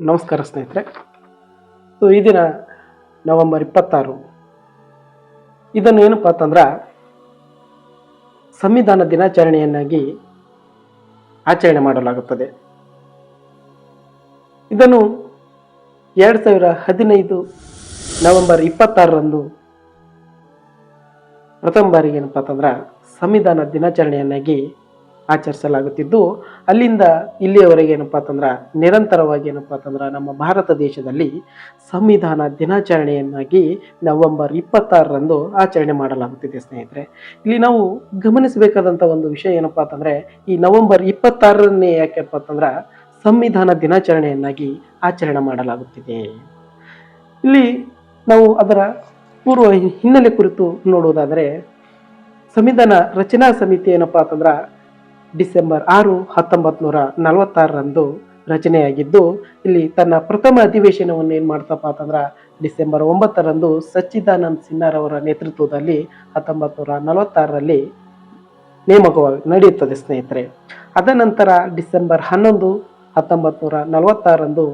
ನಮಸ್ಕಾರ ಸ್ನೇಹಿತರೆ. ಸೊ, ಈ ದಿನ ನವೆಂಬರ್ ಇಪ್ಪತ್ತಾರು. ಇದನ್ನು ಏನಪ್ಪ ಅಂತಂದ್ರೆ, ಸಂವಿಧಾನ ದಿನಾಚರಣೆಯನ್ನಾಗಿ ಆಚರಣೆ ಮಾಡಲಾಗುತ್ತದೆ. ಇದನ್ನು ಎರಡು ಸಾವಿರ ಹದಿನೈದು ನವೆಂಬರ್ ಇಪ್ಪತ್ತಾರರಂದು ಪ್ರಥಮ ಬಾರಿಗೆ ಏನಪ್ಪ ಅಂತಂದ್ರೆ, ಸಂವಿಧಾನ ದಿನಾಚರಣೆಯನ್ನಾಗಿ ಆಚರಿಸಲಾಗುತ್ತಿದ್ದು. ಅಲ್ಲಿಂದ ಇಲ್ಲಿಯವರೆಗೆ ಏನಪ್ಪ ಅಂತಂದ್ರೆ, ನಿರಂತರವಾಗಿ ಏನಪ್ಪ ಅಂತಂದ್ರೆ ನಮ್ಮ ಭಾರತ ದೇಶದಲ್ಲಿ ಸಂವಿಧಾನ ದಿನಾಚರಣೆಯನ್ನಾಗಿ ನವೆಂಬರ್ ಇಪ್ಪತ್ತಾರರಂದು ಆಚರಣೆ ಮಾಡಲಾಗುತ್ತಿದೆ ಸ್ನೇಹಿತರೆ. ಇಲ್ಲಿ ನಾವು ಗಮನಿಸಬೇಕಾದಂಥ ಒಂದು ವಿಷಯ ಏನಪ್ಪ ಅಂತಂದ್ರೆ, ಈ ನವೆಂಬರ್ ಇಪ್ಪತ್ತಾರರನ್ನೇ ಯಾಕೆಪ್ಪ ಅಂತಂದ್ರೆ, ಸಂವಿಧಾನ ದಿನಾಚರಣೆಯನ್ನಾಗಿ ಆಚರಣೆ ಮಾಡಲಾಗುತ್ತಿದೆ. ಇಲ್ಲಿ ನಾವು ಅದರ ಪೂರ್ವ ಹಿನ್ನೆಲೆ ಕುರಿತು ನೋಡುವುದಾದರೆ ಸಂವಿಧಾನ ರಚನಾ ಸಮಿತಿ ಏನಪ್ಪ ಅಂತಂದ್ರೆ ಡಿಸೆಂಬರ್ ಆರು ಹತ್ತೊಂಬತ್ತು ನೂರ ನಲವತ್ತಾರರಂದು ರಚನೆಯಾಗಿದ್ದು, ಇಲ್ಲಿ ತನ್ನ ಪ್ರಥಮ ಅಧಿವೇಶನವನ್ನು ಏನು ಮಾಡ್ತಪ್ಪ ಅಂತಂದ್ರೆ, ಡಿಸೆಂಬರ್ ಒಂಬತ್ತರಂದು ಸಚ್ಚಿದಾನಂದ್ ಸಿನ್ಹಾರವರ ನೇತೃತ್ವದಲ್ಲಿ ಹತ್ತೊಂಬತ್ತು ನೂರ ನಲವತ್ತಾರರಲ್ಲಿ ನೇಮಕವಾಗಿ ನಡೆಯುತ್ತದೆ, ಸ್ನೇಹಿತರೆ. ಅದನಂತರ ಡಿಸೆಂಬರ್ ಹನ್ನೊಂದು ಹತ್ತೊಂಬತ್ತು ನೂರ ನಲವತ್ತಾರರಂದು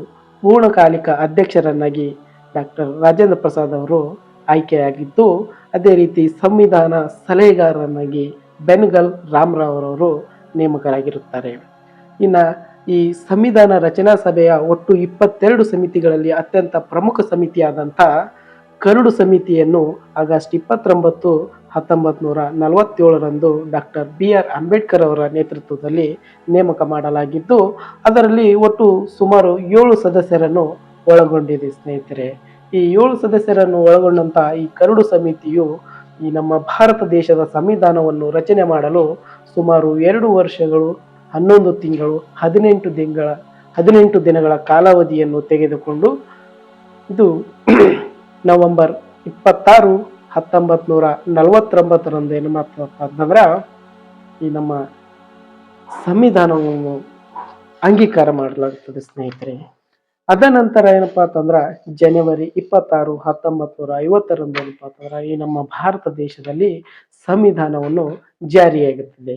ಪೂರ್ಣಕಾಲಿಕ ಅಧ್ಯಕ್ಷರನ್ನಾಗಿ ಡಾಕ್ಟರ್ ರಾಜೇಂದ್ರ ಪ್ರಸಾದ್ ಅವರು ಆಯ್ಕೆಯಾಗಿದ್ದು, ಅದೇ ರೀತಿ ಸಂವಿಧಾನ ಸಲಹೆಗಾರರನ್ನಾಗಿ ಬೆನ್ಗಲ್ ರಾಮರಾವ್ ಅವರು ನೇಮಕರಾಗಿರುತ್ತಾರೆ. ಇನ್ನು ಈ ಸಂವಿಧಾನ ರಚನಾ ಸಭೆಯ ಒಟ್ಟು ಇಪ್ಪತ್ತೆರಡು ಸಮಿತಿಗಳಲ್ಲಿ ಅತ್ಯಂತ ಪ್ರಮುಖ ಸಮಿತಿಯಾದಂಥ ಕರಡು ಸಮಿತಿಯನ್ನು ಆಗಸ್ಟ್ ಇಪ್ಪತ್ತೊಂಬತ್ತು ಹತ್ತೊಂಬತ್ತು ನೂರ ನಲವತ್ತೇಳರಂದು ಡಾಕ್ಟರ್ ಬಿ ಆರ್ ಅಂಬೇಡ್ಕರ್ ಅವರ ನೇತೃತ್ವದಲ್ಲಿ ನೇಮಕ ಮಾಡಲಾಗಿದ್ದು, ಅದರಲ್ಲಿ ಒಟ್ಟು ಸುಮಾರು ಏಳು ಸದಸ್ಯರನ್ನು ಒಳಗೊಂಡಿದೆ ಸ್ನೇಹಿತರೆ. ಈ ಏಳು ಸದಸ್ಯರನ್ನು ಒಳಗೊಂಡಂಥ ಈ ಕರಡು ಸಮಿತಿಯು ಈ ನಮ್ಮ ಭಾರತ ದೇಶದ ಸಂವಿಧಾನವನ್ನು ರಚನೆ ಮಾಡಲು ಸುಮಾರು ಎರಡು ವರ್ಷಗಳು, ಹನ್ನೊಂದು ತಿಂಗಳು, ಹದಿನೆಂಟು ದಿನಗಳ ಹದಿನೆಂಟು ದಿನಗಳ ಕಾಲಾವಧಿಯನ್ನು ತೆಗೆದುಕೊಂಡು ಇದು ನವೆಂಬರ್ ಇಪ್ಪತ್ತಾರು ಹತ್ತೊಂಬತ್ತು ನೂರ ನಲವತ್ತೊಂಬತ್ತರಂದು ಏನು ಮಾಡ್ತಪ್ಪ ಅಂತಂದ್ರೆ ಈ ನಮ್ಮ ಸಂವಿಧಾನವನ್ನು ಅಂಗೀಕಾರ ಮಾಡಲಾಗುತ್ತದೆ ಸ್ನೇಹಿತರೆ. ಅದ ನಂತರ ಏನಪ್ಪಾ ಅಂತಂದ್ರ ಜನವರಿ ಇಪ್ಪತ್ತಾರು ಹತ್ತೊಂಬತ್ತು ನೂರ ಐವತ್ತರಂದು ಏನಪ್ಪಾ ಅಂತಂದ್ರ ಈ ನಮ್ಮ ಭಾರತ ದೇಶದಲ್ಲಿ ಸಂವಿಧಾನವನ್ನು ಜಾರಿಯಾಗುತ್ತದೆ.